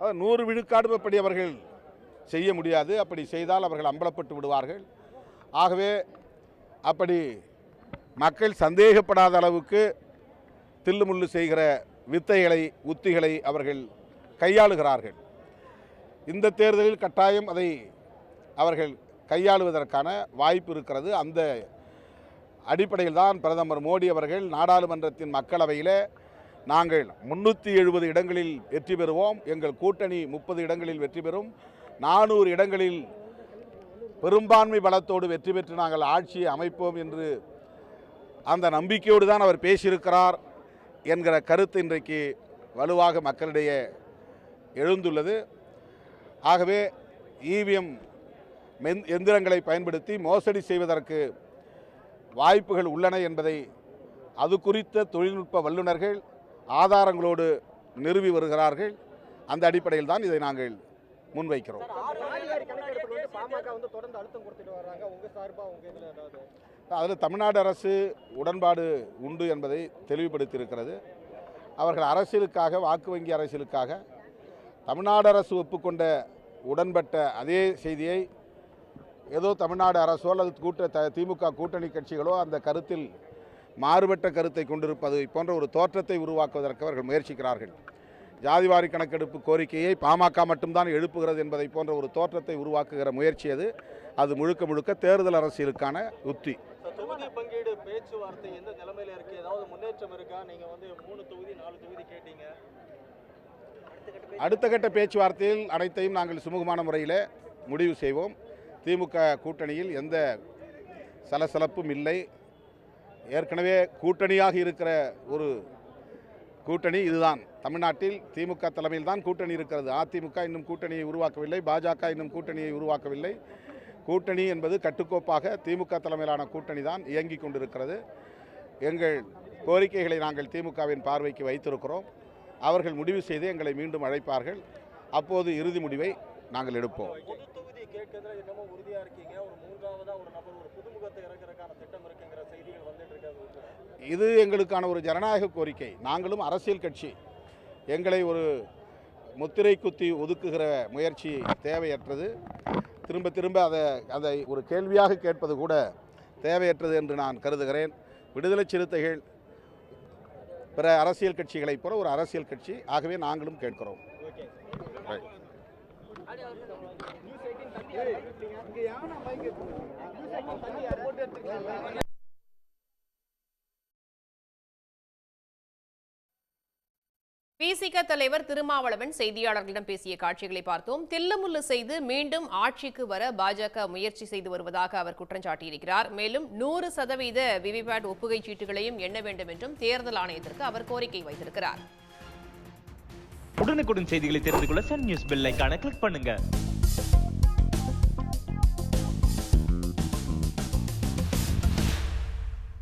அதாவது நூறு விழுக்காடு அப்படி அவர்கள் செய்ய முடியாது. அப்படி செய்தால் அவர்கள் அம்பலப்பட்டு விடுவார்கள். ஆகவே அப்படி மக்கள் சந்தேகப்படாத அளவுக்கு தில்லுமுள்ளு செய்கிற வித்தைகளை உத்திகளை அவர்கள் கையாளுகிறார்கள். இந்த தேர்தலில் கட்டாயம் அதை அவர்கள் கையாளுவதற்கான வாய்ப்பு இருக்கிறது. அந்த அடிப்படையில் தான் பிரதமர் மோடி அவர்கள் நாடாளுமன்றத்தின் மக்களவையில் நாங்கள் முன்னூற்றி எழுபது இடங்களில் வெற்றி பெறுவோம். எங்கள் கூட்டணி முப்பது இடங்களில் வெற்றி பெறும். நானூறு இடங்களில் பெரும்பான்மை பலத்தோடு வெற்றி பெற்று நாங்கள் ஆட்சியை அமைப்போம் என்று அந்த நம்பிக்கையோடு தான் அவர் பேசியிருக்கிறார் என்கிற கருத்து இன்றைக்கு வலுவாக மக்களிடையே எழுந்துள்ளது. ஆகவே இவிஎம் மென் எந்திரங்களை பயன்படுத்தி மோசடி செய்வதற்கு வாய்ப்புகள் உள்ளன என்பதை அது குறித்த தொழில்நுட்ப வல்லுநர்கள் ஆதாரங்களோடு நிறுவி வருகிறார்கள். அந்த அடிப்படையில் தான் இதை நாங்கள் முன்வைக்கிறோம். அதில் தமிழ்நாடு அரசு உடன்பாடு உண்டு என்பதை தெளிவுபடுத்தியிருக்கிறது. அவர்கள் அரசியலுக்காக வாக்கு வங்கி அரசியலுக்காக தமிழ்நாடு அரசு ஒப்புக்கொண்ட உடன்பட்ட அதே செய்தியை ஏதோ தமிழ்நாடு அரசோ அல்லது கூட்ட திமுக கூட்டணி கட்சிகளோ அந்த கருத்தில் மாறுபட்ட கருத்தை கொண்டிருப்பது போன்ற ஒரு தோற்றத்தை உருவாக்குவதற்கு அவர்கள் முயற்சிக்கிறார்கள். ஜாதிவாரி கணக்கெடுப்பு கோரிக்கையை பாமக மட்டும்தான் எழுப்புகிறது என்பதை போன்ற ஒரு தோற்றத்தை உருவாக்குகிற முயற்சி அது. அது முழுக்க முழுக்க தேர்தல் அரசியலுக்கான உத்தி. தொகுதி பங்கீடு பேச்சுவார்த்தை எந்த நிலைமையில இருக்கு? ஏதாவது முன்னேற்றம் இருக்கா? நீங்க வந்து மூணு தொகுதி நாலு தொகுதி கேட்டீங்க. அடுத்த கட்ட பேச்சுவார்த்தையில் அனைத்தையும் நாங்கள் சுமூகமான முறையில் முடிவு செய்வோம். திமுக கூட்டணியில் எந்த சலசலப்பும் இல்லை. ஏற்கனவே கூட்டணியாக இருக்கிற ஒரு கூட்டணி இதுதான். தமிழ்நாட்டில் திமுக தலைமையில் தான் கூட்டணி இருக்கிறது. அதிமுக இன்னும் கூட்டணியை உருவாக்கவில்லை. பாஜக இன்னும் கூட்டணியை உருவாக்கவில்லை. கூட்டணி என்பது கட்டுக்கோப்பாக திமுக தலைமையிலான கூட்டணி தான் இயங்கிக் கொண்டிருக்கிறது. எங்கள் கோரிக்கைகளை நாங்கள் திமுகவின் பார்வைக்கு வைத்திருக்கிறோம். அவர்கள் முடிவு செய்து எங்களை மீண்டும் அழைப்பார்கள். அப்போது இறுதி முடிவை நாங்கள் எடுப்போம். இது எங்களுக்கான ஒரு ஜனநாயக கோரிக்கை. நாங்களும் அரசியல் கட்சி. எங்களை ஒரு முத்திரை குத்தி ஒதுக்குகிற முயற்சி தேவையற்றது. திரும்ப திரும்ப அதை அதை ஒரு கேள்வியாக கேட்பது கூட தேவையற்றது என்று நான் கருதுகிறேன். விடுதலை சிறுத்தைகள் பிற அரசியல் கட்சிகளைப் போல ஒரு அரசியல் கட்சி. ஆகவே நாங்களும் கேட்கிறோம். Right. பிசிக தலைவர் திருமாவளவன் செய்தியாளர்களிடம் பேசிய காட்சிகளை பார்த்தோம். தில்லுமுல்லு செய்து மீண்டும் ஆட்சிக்கு வர பாஜக முயற்சி செய்து வருவதாக அவர் குற்றம் சாட்டியிருக்கிறார். மேலும் நூறு சதவீத விவிபேட் ஒப்புகை சீட்டுகளையும் எண்ண வேண்டும் என்றும் தேர்தல் ஆணையத்திற்கு அவர் கோரிக்கை வைத்திருக்கிறார். உடனுக்குடன் செய்திகளை தெரிந்து கொள்ள சன் நியூஸ் பெல் கிளிக் பண்ணுங்க.